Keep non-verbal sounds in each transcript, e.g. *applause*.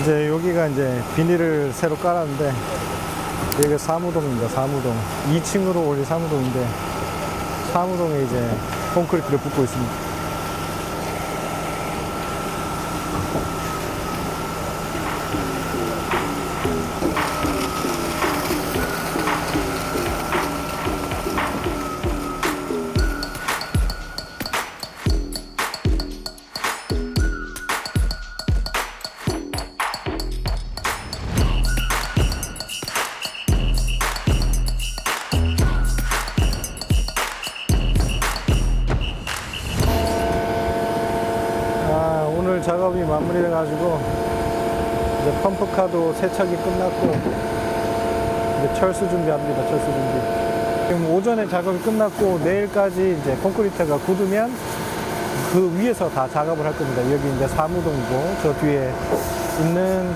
이제 여기가 이제 비닐을 새로 깔았는데 여기가 사무동입니다. 사무동. 2층으로 올린 사무동인데 사무동에 이제 콘크리트를 붓고 있습니다. 작업이 마무리돼 가지고 이제 펌프카도 세척이 끝났고 이제 철수 준비합니다. 철수 준비. 지금 오전에 작업이 끝났고 내일까지 이제 콘크리트가 굳으면 그 위에서 다 작업을 할 겁니다. 여기 이제 사무동이고 저 뒤에 있는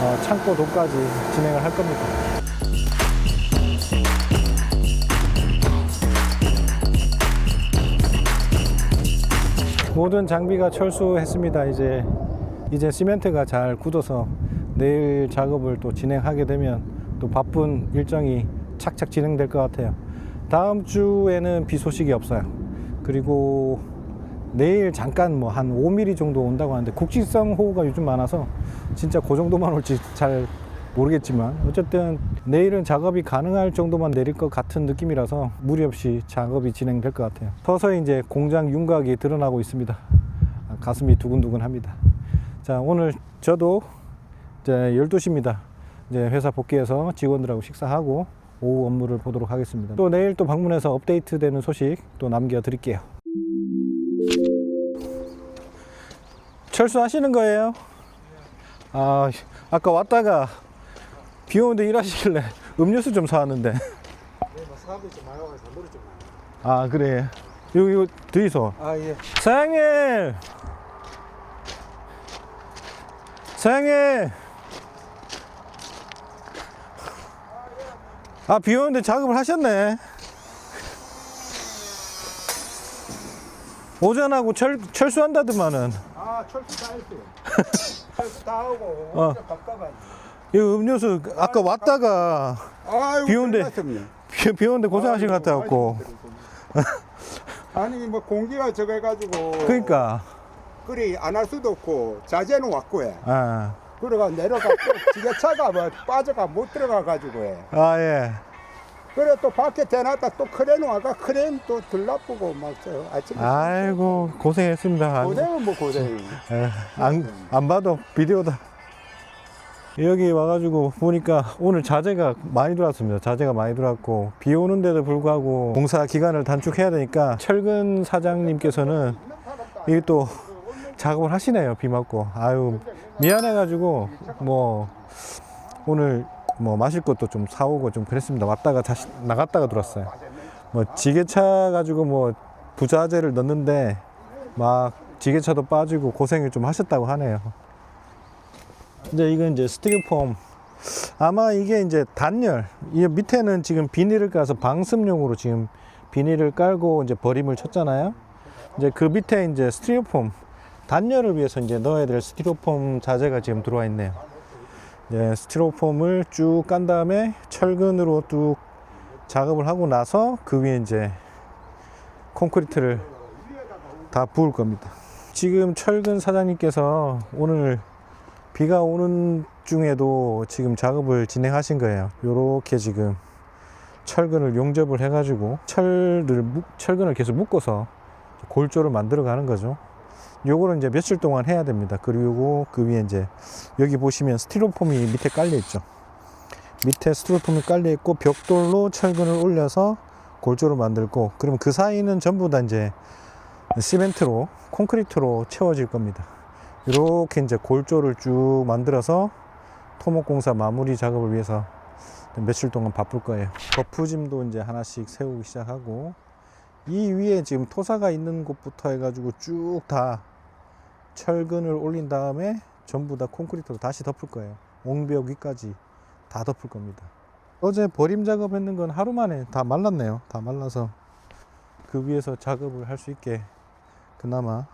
어, 창고도까지 진행을 할 겁니다. 모든 장비가 철수했습니다. 이제 이제 시멘트가 잘 굳어서 내일 작업을 또 진행하게 되면 또 바쁜 일정이 착착 진행될 것 같아요. 다음 주에는 비 소식이 없어요. 그리고 내일 잠깐 뭐 한 5mm 정도 온다고 하는데 국지성 호우가 요즘 많아서 진짜 그 정도만 올지 잘 모르겠지만 어쨌든 내일은 작업이 가능할 정도만 내릴 것 같은 느낌이라서 무리 없이 작업이 진행될 것 같아요. 서서히 이제 공장 윤곽이 드러나고 있습니다. 아, 가슴이 두근두근합니다. 자 오늘 저도 이제 12시입니다. 이제 회사 복귀해서 직원들하고 식사하고 오후 업무를 보도록 하겠습니다. 또 내일 또 방문해서 업데이트 되는 소식 또 남겨 드릴게요. 철수하시는 거예요? 아, 아까 왔다가 비 오는데 일하시길래 음료수 좀 사왔는데. 사람들이 좀 많이 와서 노래 좀 아, 그래. 이거, 이거, 드이소. 아 예. 사장님! 사장님! 아, 비 오는데 작업을 하셨네. 오전하고 철, 철수한다더만은. 아 철수 다 했어요. *laughs* 철수 다 하고 어. 오늘 바빠가. 이 음료수 아까 왔다가 아유 비. 끝났습니다. 비, 비 오는데 고생하신 것 같아 갖고. 아니 뭐 공기가 저거 해가지고 그러니까. 그리 안 할 수도 없고 자재는 왔고 해. 아, 그래가 내려가 또 지게차가 뭐 빠져가 못 들어가 가지고 해. 아 예. 그래 또 밖에 대놨다 또 크레인 와가 크레인 또 들나쁘고 막저 아침에 아이고 고생했습니다. 아이고. 고생은 뭐 고생. 에, 안, 안 봐도 비디오다. 여기 와가지고 보니까 오늘 자재가 많이 들어왔습니다. 자재가 많이 들어왔고 비 오는데도 불구하고 공사 기간을 단축해야 되니까 철근 사장님께서는 이게 또 작업을 하시네요. 비 맞고 아유 미안해가지고 뭐 오늘 뭐 마실 것도 좀 사오고 좀 그랬습니다. 왔다가 다시 나갔다가 들어왔어요. 뭐 지게차 가지고 뭐 부자재를 넣는데 막 지게차도 빠지고 고생을 좀 하셨다고 하네요. 이제 이건 이제 스티로폼. 아마 이게 이제 단열. 이 밑에는 지금 비닐을 까서 방습용으로 지금 비닐을 깔고 이제 버림을 쳤잖아요. 이제 그 밑에 이제 스티로폼 단열을 위해서 이제 넣어야 될 스티로폼 자재가 지금 들어와 있네요. 이제 스티로폼을 쭉 깐 다음에 철근으로 뚝 작업을 하고 나서 그 위에 이제 콘크리트를 다 부을 겁니다. 지금 철근 사장님께서 오늘 비가 오는 중에도 지금 작업을 진행하신 거예요. 요렇게 지금 철근을 용접을 해가지고 철을 묶- 철근을 계속 묶어서 골조를 만들어 가는 거죠. 요거를 이제 며칠 동안 해야 됩니다. 그리고 그 위에 이제 여기 보시면 스티로폼이 밑에 깔려 있죠. 밑에 스티로폼이 깔려 있고 벽돌로 철근을 올려서 골조를 만들고 그러면 그 사이는 전부 다 이제 시멘트로 콘크리트로 채워질 겁니다. 이렇게 이제 골조를 쭉 만들어서 토목공사 마무리 작업을 위해서 며칠 동안 바쁠 거예요. 거푸짐도 이제 하나씩 세우기 시작하고 이 위에 지금 토사가 있는 곳부터 해가지고 쭉 다 철근을 올린 다음에 전부 다 콘크리트로 다시 덮을 거예요. 옹벽 위까지 다 덮을 겁니다. 어제 버림 작업했는 건 하루 만에 다 말랐네요. 다 말라서 그 위에서 작업을 할 수 있게 그나마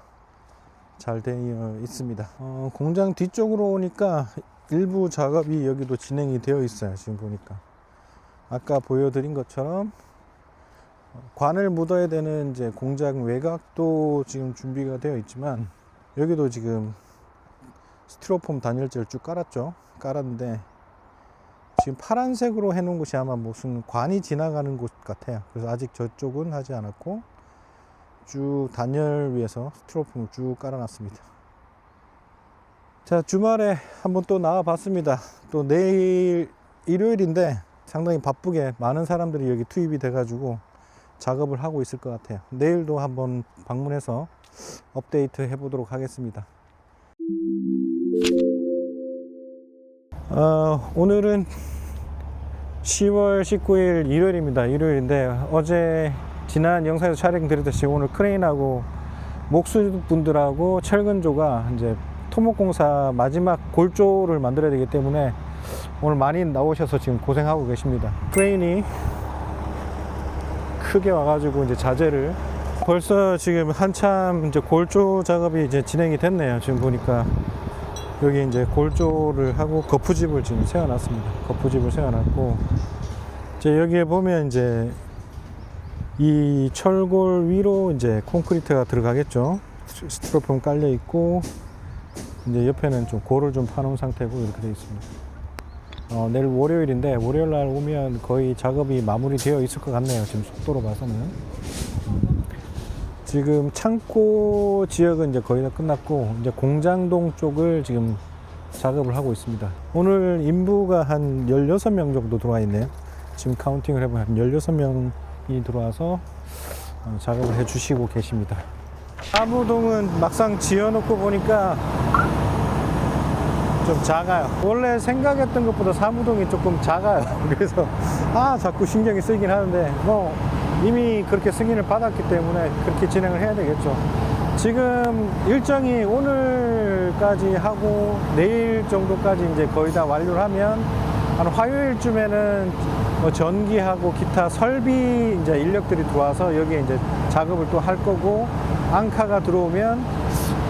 잘 되어 있습니다. 어, 공장 뒤쪽으로 오니까 일부 작업이 여기도 진행이 되어 있어요. 지금 보니까 아까 보여드린 것처럼 관을 묻어야 되는 이제 공장 외곽도 지금 준비가 되어 있지만 여기도 지금 스티로폼 단열재를 쭉 깔았죠. 깔았는데 지금 파란색으로 해놓은 곳이 아마 무슨 관이 지나가는 곳 같아요. 그래서 아직 저쪽은 하지 않았고 쭉 단열 위에서 스티로폼을 쭉 깔아놨습니다. 자 주말에 한번 또 나와 봤습니다. 또 내일 일요일인데 상당히 바쁘게 많은 사람들이 여기 투입이 돼가지고 작업을 하고 있을 것 같아요. 내일도 한번 방문해서 업데이트 해보도록 하겠습니다. 어, 오늘은 10월 19일 일요일입니다. 일요일인데 어제 지난 영상에서 촬영드렸듯이 오늘 크레인하고 목수분들하고 철근조가 이제 토목공사 마지막 골조를 만들어야 되기 때문에 오늘 많이 나오셔서 지금 고생하고 계십니다. 크레인이 크게 와가지고 이제 자재를 벌써 지금 한참 이제 골조 작업이 이제 진행이 됐네요. 지금 보니까 여기 이제 골조를 하고 거푸집을 지금 세워놨습니다. 거푸집을 세워놨고 이제 여기에 보면 이제 이 철골 위로 이제 콘크리트가 들어가겠죠. 스티로폼 깔려 있고 이제 옆에는 좀 골을 좀 파놓은 상태고 이렇게 되어 있습니다. 어, 내일 월요일인데 월요일 날 오면 거의 작업이 마무리되어 있을 것 같네요. 지금 속도로 봐서는. 음. 지금 창고 지역은 이제 거의 다 끝났고 이제 공장동 쪽을 지금 작업을 하고 있습니다. 오늘 인부가 한 16명 정도 들어와 있네요. 지금 카운팅을 해보면 한 16명 이 들어와서 어, 작업을 해 주시고 계십니다. 사무동은 막상 지어놓고 보니까 좀 작아요. 원래 생각했던 것보다 사무동이 조금 작아요. *laughs* 그래서 아 자꾸 신경이 쓰이긴 하는데 뭐 이미 그렇게 승인을 받았기 때문에 그렇게 진행을 해야 되겠죠. 지금 일정이 오늘까지 하고 내일 정도까지 이제 거의 다 완료를 하면 한 화요일쯤에는 뭐 전기하고 기타 설비 이제 인력들이 들어와서 여기에 이제 작업을 또 할 거고 앙카가 들어오면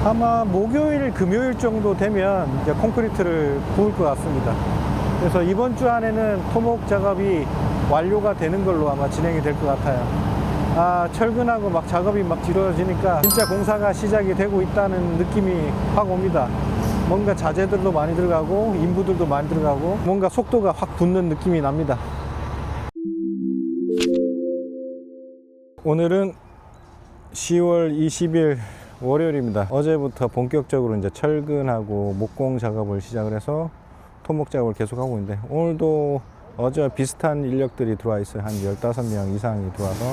아마 목요일, 금요일 정도 되면 이제 콘크리트를 부을 것 같습니다. 그래서 이번 주 안에는 토목 작업이 완료가 되는 걸로 아마 진행이 될 것 같아요. 아, 철근하고 막 작업이 막 이루어지니까 진짜 공사가 시작이 되고 있다는 느낌이 확 옵니다. 뭔가 자재들도 많이 들어가고 인부들도 많이 들어가고 뭔가 속도가 확 붙는 느낌이 납니다. 오늘은 10월 20일 월요일입니다. 어제부터 본격적으로 이제 철근하고 목공 작업을 시작을 해서 토목 작업을 계속하고 있는데 오늘도 어제와 비슷한 인력들이 들어와 있어요. 한 15명 이상이 들어와서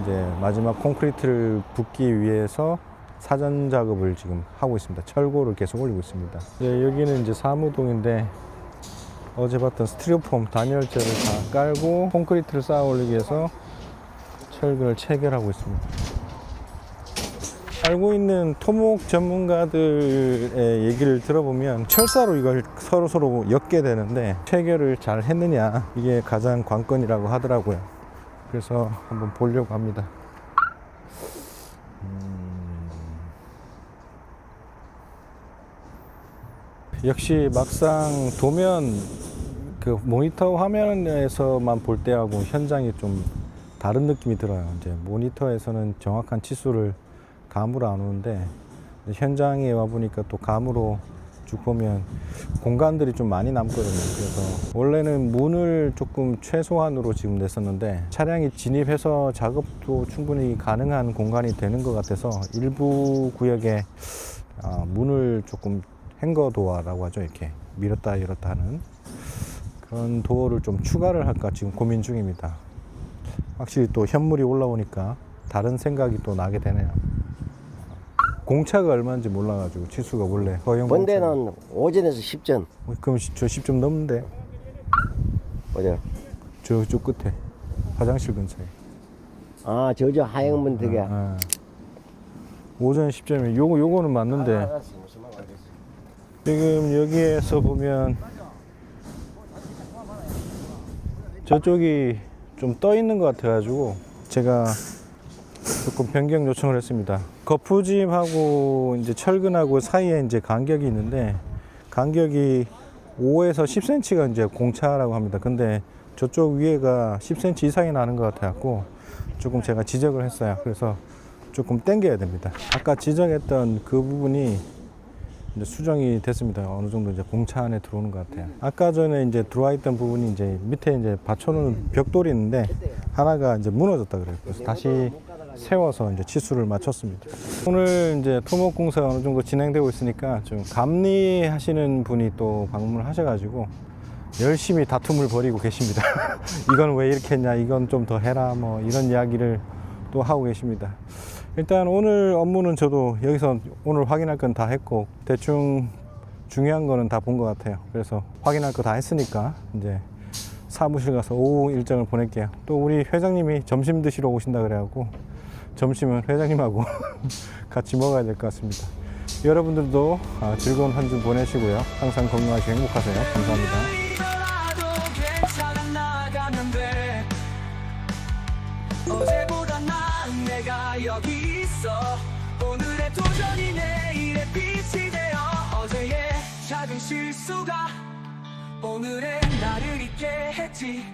이제 마지막 콘크리트를 붓기 위해서 사전 작업을 지금 하고 있습니다. 철골을 계속 올리고 있습니다. 예, 여기는 이제 사무동인데 어제 봤던 스티로폼 단열재를 다 깔고 콘크리트를 쌓아 올리기 위해서 철근을 체결하고 있습니다. 알고 있는 토목 전문가들의 얘기를 들어보면 철사로 이걸 서로 서로 엮게 되는데 체결을 잘 했느냐 이게 가장 관건이라고 하더라고요. 그래서 한번 보려고 합니다. 음. 역시 막상 도면 그 모니터 화면에서만 볼 때하고 현장이 좀 다른 느낌이 들어요. 이제 모니터에서는 정확한 치수를 감으로 안 오는데 현장에 와 보니까 또 감으로 쭉 보면 공간들이 좀 많이 남거든요. 그래서 원래는 문을 조금 최소한으로 지금 냈었는데 차량이 진입해서 작업도 충분히 가능한 공간이 되는 것 같아서 일부 구역에 아, 문을 조금 행거 도어라고 하죠. 이렇게 밀었다 열었다 하는 그런 도어를 좀 추가를 할까 지금 고민 중입니다. 확실히 또 현물이 올라오니까 다른 생각이 또 나게 되네요. 공차가 얼마인지 몰라가지고 치수가 원래 허용 공차. 번대는 5전에서 10전. 어, 그럼 시- 저 10점 넘는데 어디요? 저쪽 끝에 화장실 근처에 아, 저저 하얀 번대가. 아, 오전 10점이 요거 요거는 맞는데 지금 여기에서 보면 저쪽이 좀 떠 있는 것 같아가지고 제가 조금 변경 요청을 했습니다. 거푸집하고 이제 철근하고 사이에 이제 간격이 있는데 간격이 5에서 10cm가 이제 공차라고 합니다. 근데 저쪽 위에가 10cm 이상이 나는 것 같아갖고 조금 제가 지적을 했어요. 그래서 조금 당겨야 됩니다. 아까 지적했던 그 부분이 이제 수정이 됐습니다. 어느 정도 이제 공차 안에 들어오는 것 같아요. 아까 전에 이제 들어와 있던 부분이 이제 밑에 이제 받쳐놓은 벽돌이 있는데 하나가 이제 무너졌다 그래요. 그래서 다시 세워서 이제 치수를 맞췄습니다. 오늘 이제 토목 공사가 어느 정도 진행되고 있으니까 좀 감리하시는 분이 또 방문을 하셔가지고 열심히 다툼을 벌이고 계십니다. *laughs* 이건 왜 이렇게 했냐, 이건 좀 더 해라, 뭐 이런 이야기를 또 하고 계십니다. 일단 오늘 업무는 저도 여기서 오늘 확인할 건 다 했고 대충 중요한 거는 다 본 것 같아요. 그래서 확인할 거 다 했으니까 이제 사무실 가서 오후 일정을 보낼게요. 또 우리 회장님이 점심 드시러 오신다 그래갖고 점심은 회장님하고 *laughs* 같이 먹어야 될 것 같습니다. 여러분들도 아, 즐거운 한 주 보내시고요. 항상 건강하시고 행복하세요. 감사합니다. 내가 여기 있어. 오늘의 도전이 내일의 빛이 되어 어제의 작은 실수가 오늘의 나를 잊게 했지.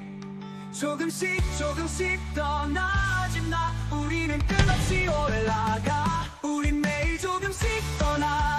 조금씩 조금씩 떠나진 나 우리는 끝없이 올라가. 우린 매일 조금씩 떠나.